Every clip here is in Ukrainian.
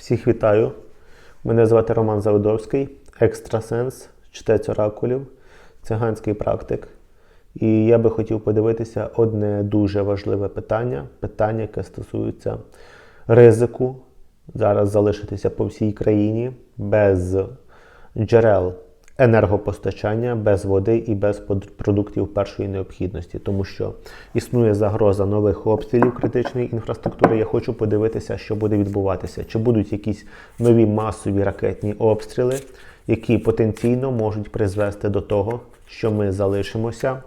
Всіх вітаю. Мене звати Роман Заводовський, екстрасенс, чтець оракулів, циганський практик. І я би хотів подивитися одне дуже важливе питання питання, яке стосується ризику зараз залишитися по всій країні без джерел енергопостачання, без води і без продуктів першої необхідності, тому що існує загроза нових обстрілів критичної інфраструктури. Я хочу подивитися, що буде відбуватися. Чи будуть якісь нові масові ракетні обстріли, які потенційно можуть призвести до того, що ми залишимося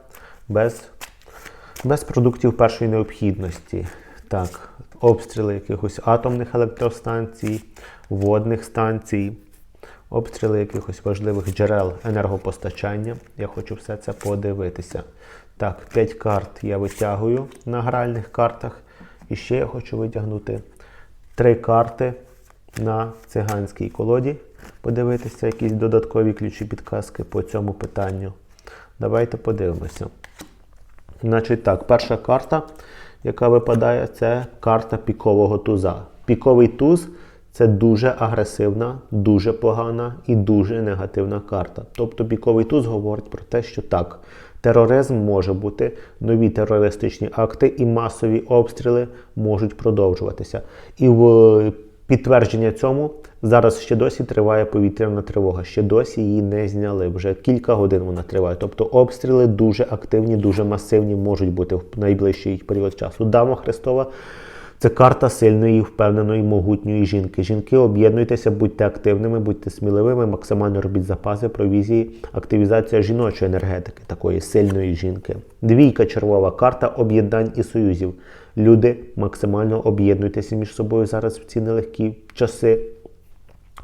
без без продуктів першої необхідності. Так, обстріли якихось атомних електростанцій, водних станцій, обстріли якихось важливих джерел енергопостачання. Я хочу все це подивитися. Так, 5 карт я витягую на гральних картах. І ще я хочу витягнути 3 карти на циганській колоді. Подивитися якісь додаткові ключі підказки по цьому питанню. Давайте подивимося. Значить так, перша карта, яка випадає, це карта пікового туза. Піковий туз це дуже агресивна, дуже погана і дуже негативна карта. Тобто піковий туз говорить про те, що так, тероризм може бути, нові терористичні акти і масові обстріли можуть продовжуватися. І в підтвердження цьому зараз ще досі триває повітряна тривога. Ще досі її не зняли. Вже кілька годин вона триває. Тобто обстріли дуже активні, дуже масивні можуть бути в найближчий період часу. Дама Христова. Це карта сильної, впевненої, могутньої жінки. Жінки, об'єднуйтеся, будьте активними, будьте сміливими, максимально робіть запаси, провізії, активізація жіночої енергетики, такої сильної жінки. Двійка червова карта об'єднань і союзів. Люди максимально об'єднуйтеся між собою зараз в ці нелегкі часи,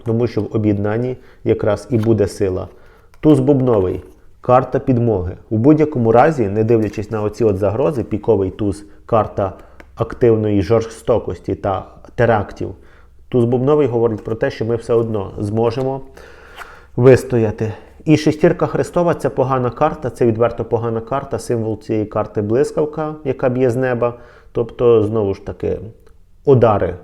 тому що в об'єднанні якраз і буде сила. Туз бубновий. Карта підмоги. У будь-якому разі, не дивлячись на оці от загрози, піковий туз, карта активної жорстокості та терактів. Туз бубновий говорить про те, що ми все одно зможемо вистояти. І шестірка Христова це погана карта, це відверто погана карта, символ цієї карти блискавка, яка б'є з неба. Тобто, знову ж таки, удари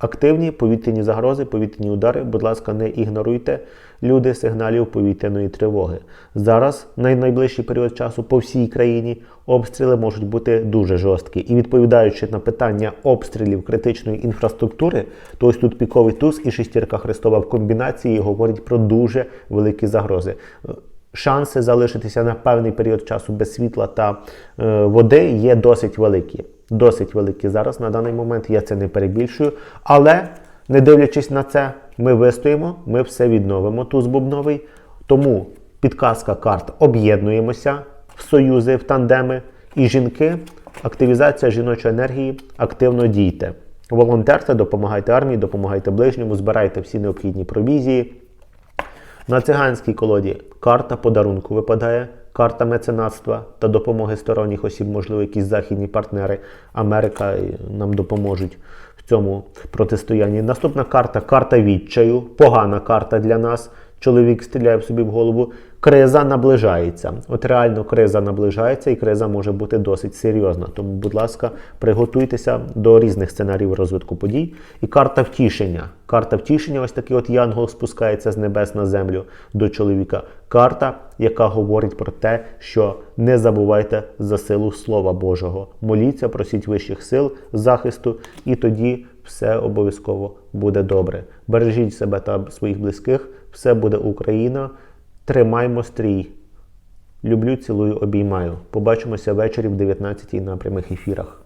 активні, повітряні загрози, повітряні удари. Будь ласка, не ігноруйте люди сигналів повітряної тривоги. Зараз, на найближчий період часу, по всій країні обстріли можуть бути дуже жорсткі. І відповідаючи на питання обстрілів критичної інфраструктури, то ось тут піковий туз і шестірка Христова в комбінації говорять про дуже великі загрози. Шанси залишитися на певний період часу без світла та е, води є досить великі. Досить великі зараз на даний момент. Я це не перебільшую. Але не дивлячись на це, ми вистоїмо, ми все відновимо. Туз бубновий. Тому підказка карт об'єднуємося в союзи, в тандеми. І жінки, активізація жіночої енергії, активно дійте. Волонтерте, допомагайте армії, допомагайте ближньому, збирайте всі необхідні провізії. На циганській колоді карта подарунку випадає, карта меценатства та допомоги сторонніх осіб, можливо, якісь західні партнери. Америка нам допоможуть в цьому протистоянні. Наступна карта карта відчаю, погана карта для нас. Чоловік стріляє собі в голову. Криза наближається. От реально криза наближається, і криза може бути досить серйозна. Тому, будь ласка, приготуйтеся до різних сценаріїв розвитку подій. І карта втішення. Карта втішення, ось такий от янгол спускається з небес на землю до чоловіка. Карта, яка говорить про те, що не забувайте за силу Слова Божого. Моліться, просіть вищих сил захисту, і тоді все обов'язково буде добре. Бережіть себе та своїх близьких, все буде Україна. Тримаймо стрій. Люблю, цілую, обіймаю. Побачимося ввечері в 19 на прямих ефірах.